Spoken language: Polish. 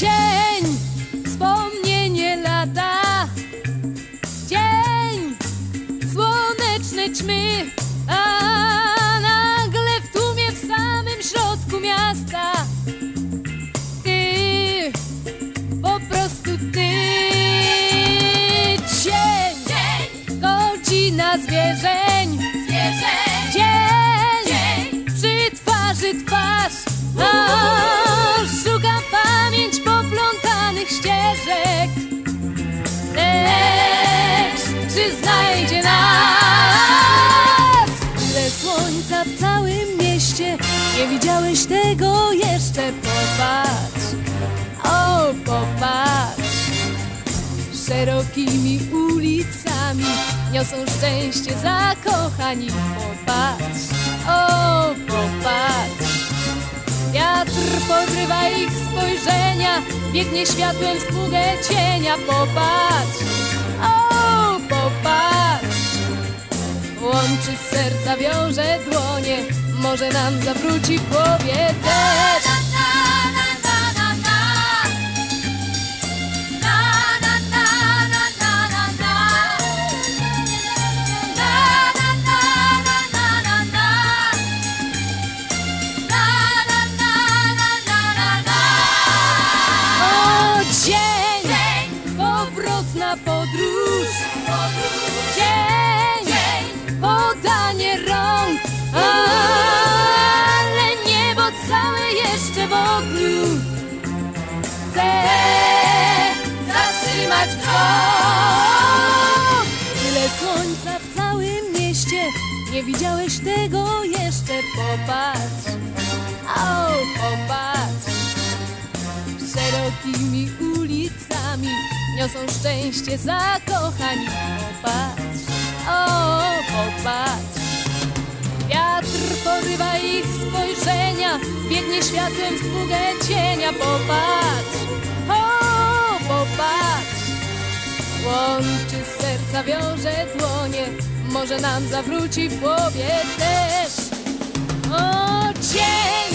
Dzień, wspomnienie lata. Dzień, słoneczne ćmy. A nagle w tłumie w samym środku miasta. Ty, po prostu ty. Dzień, godzina zwierzeń. Dzień, przy twarzy twarz. A, ścieżek. Lecz czy znajdzie nas? Tyle słońca w całym mieście, nie widziałeś tego jeszcze. Popatrz, o popatrz. Szerokimi ulicami niosą szczęście zakochani. Popatrz, o popatrz. Wiatr ich spojrzenia, biegnie światłem w cienia. Popatrz, o popatrz. Łączy serca, wiąże dłonie, może nam zawróci w głowie też. W ogniu. Chcę zatrzymać wzrok. Tyle słońca w całym mieście, nie widziałeś tego jeszcze. Popatrz, o popatrz szerokimi ulicami niosą szczęście zakochani. Popatrz, o popatrz. Biegnie światłem w sługę cienia. Popatrz, o popatrz. Łączy serca, wiąże dłonie, może nam zawróci w głowie też. O wspomnienie